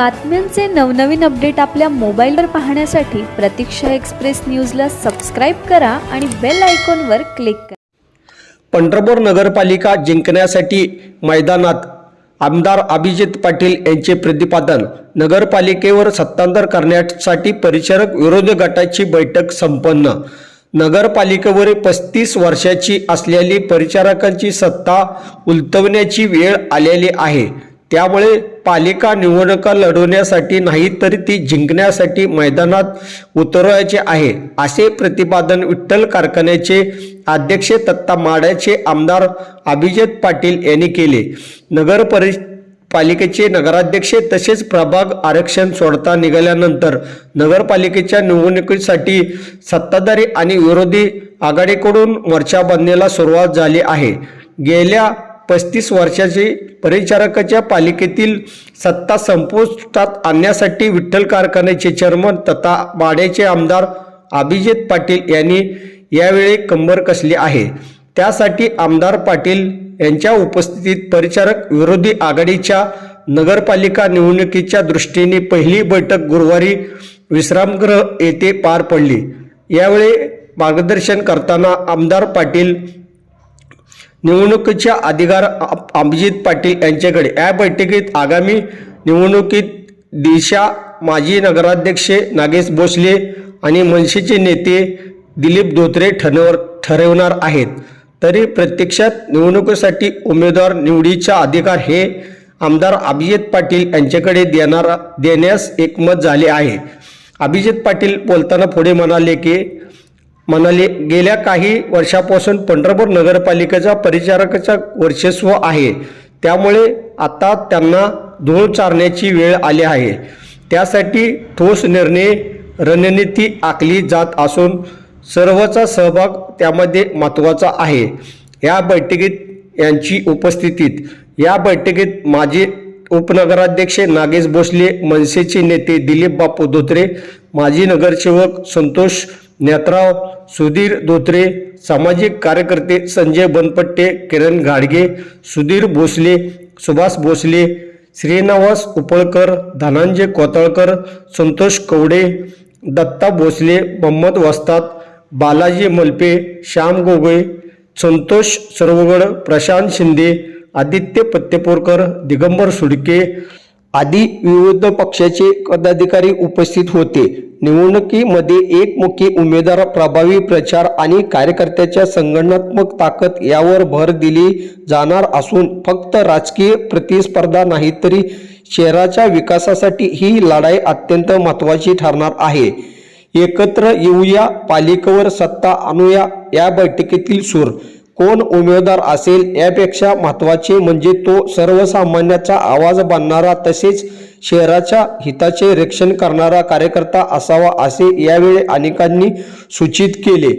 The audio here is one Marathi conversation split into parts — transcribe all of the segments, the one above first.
बातम्यांचे नवनवीन अपडेट आपल्या मोबाईलवर पाहण्यासाठी प्रतीक्षा एक्सप्रेस न्यूजला सबस्क्राईब करा आणि बेल आयकॉनवर क्लिक करा. पंढरपूर नगरपालिका जिंकण्यासाठी मैदानात आमदार अभिजित पाटील यांचे प्रतिपादन नगरपालिकेवर सत्तांतर करण्यासाठी परिचारक विरोधी गटाची बैठक संपन्न. नगरपालिकेवर पस्तीस वर्षाची असलेली परिचारकांची सत्ता उलटवण्याची वेळ आलेली आहे. त्यामुळे पालिका निवडणुका लढवण्यासाठी नाही तरी ती जिंकण्यासाठी मैदानात उतरवायचे आहे असे प्रतिपादन विठ्ठल कारखान्याचे अध्यक्ष तत्ता माड्याचे आमदार अभिजित पाटील यांनी केले. नगर परि पालिकेचे नगराध्यक्ष तसेच प्रभाग आरक्षण सोडता निघाल्यानंतर नगरपालिकेच्या निवडणुकीसाठी सत्ताधारी आणि विरोधी आघाडीकडून मोर्चा बांधण्याला सुरुवात झाली आहे. गेल्या पस्तीस वर्षाचे परिचारकाच्या पालिकेतील सत्ता संपुष्टात आणण्यासाठी विठ्ठल कारखान्याचे चेअरमन तथा माड्याचे आमदार अभिजित पाटील यांनी यावेळी कंबर कसली आहे. त्यासाठी आमदार पाटील यांच्या उपस्थितीत परिचारक विरोधी आघाडीच्या नगरपालिका निवडणुकीच्या दृष्टीने पहिली बैठक गुरुवारी विश्रामगृह येथे पार पडली. यावेळी मार्गदर्शन करताना आमदार पाटील निवडणुकीच्या अधिकार अभिजित पाटील यांच्याकडे. या बैठकीत आगामी निवडणुकीत दिशा माजी नगराध्यक्ष नागेश भोसले आणि मनसेचे नेते दिलीप धोत्रे ठरवर ठरवणार आहेत. तरी प्रत्यक्षात निवडणुकीसाठी उमेदवार निवडीचा अधिकार हे आमदार अभिजित पाटील यांच्याकडे देणार देण्यास एकमत झाले आहे. अभिजित पाटील बोलताना पुढे म्हणाले की म्हणाले गेल्या काही वर्षापासून पंढरपूर नगरपालिकेचा परिचारकाचा वर्चस्व आहे. त्यामुळे आता त्यांना धूळ चारण्याची वेळ आली आहे. त्यासाठी ठोस निर्णय रणनीती आखली जात असून सर्वचा सहभाग त्यामध्ये महत्त्वाचा आहे. या बैठकीत यांची उपस्थितीत या बैठकीत माजी उपनगराध्यक्ष नागेश भोसले मनसेचे नेते दिलीप बापू धोत्रे माजी नगरसेवक संतोष नेत्राव सुधीर धोत्रे सामाजिक कार्यकर्ते संजय बनपट्टे किरण घाडगे सुधीर भोसले सुभाष भोसले श्रीनिवास उपळकर धनंजय कोतळकर संतोष कवडे दत्ता भोसले मोहम्मद वस्ताद बालाजी मलपे श्याम गोगोई संतोष सरवगड प्रशांत शिंदे आदित्य पत्तेपोरकर दिगंबर सुडके आदी विविध पक्षाचे पदाधिकारी उपस्थित होते. निवडणुकीमध्ये एकमुखी उमेदवार प्रभावी प्रचार आणि कार्यकर्त्याच्या संघटनात्मक ताकद यावर भर दिली जाणार असून फक्त राजकीय प्रतिस्पर्धा नाही तरी शहराच्या विकासासाठी ही लढाई अत्यंत महत्त्वाची ठरणार आहे. एकत्र येऊया पालिकेवर सत्ता आणूया या बैठकीतील सूर कोण उमेदवार असेल यापेक्षा महत्त्वाचे म्हणजे तो सर्वसामान्याचा आवाज बांधणारा तसेच शहराच्या हिताचे रक्षण करणारा कार्यकर्ता असावा असे यावेळी अनेकांनी सूचित केले.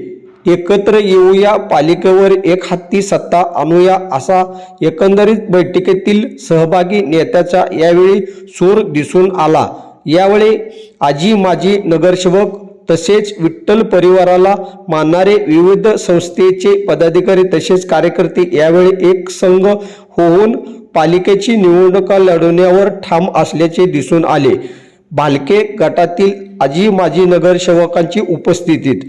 एकत्र येऊया पालिकेवर एक हत्ती सत्ता आणूया असा एकंदरीत बैठकीतील सहभागी नेत्याचा यावेळी सूर दिसून आला. यावेळी आजी माजी नगरसेवक तसेच विठ्ठल परिवाराला मानणारे विविध संस्थेचे पदाधिकारी तसेच कार्यकर्ते यावेळी एक संघ होऊन पालिकेची निवडणुका लढवण्यावर ठाम असल्याचे दिसून आले. भालके गटातील आजी माजी नगरसेवकांची उपस्थितीत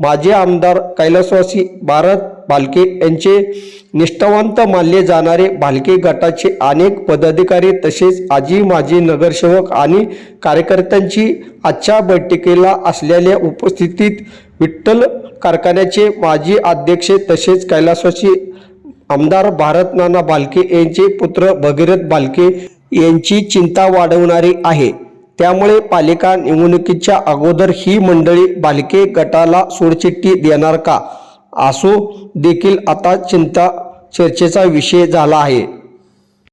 माजी आमदार कैलासवासी भारत भालके यांचे निष्ठावंत मानले जाणारे भालके गटाचे अनेक पदाधिकारी तसेच आजी माजी नगरसेवक आणि कार्यकर्त्यांची आजच्या बैठकीला असलेल्या उपस्थितीत विठ्ठल कारखान्याचे माजी अध्यक्ष तसेच कैलासवासी आमदार भारत नाना भालके यांचे पुत्र भगीरथ भालके यांची चिंता वाढवणारी आहे. त्यामुळे पालिका निवडणुकीच्या अगोदर ही मंडळी बालके गटाला सोडचिठ्ठी देणार का? असो देखील आता चिंता चर्चेचा विषय झाला आहे.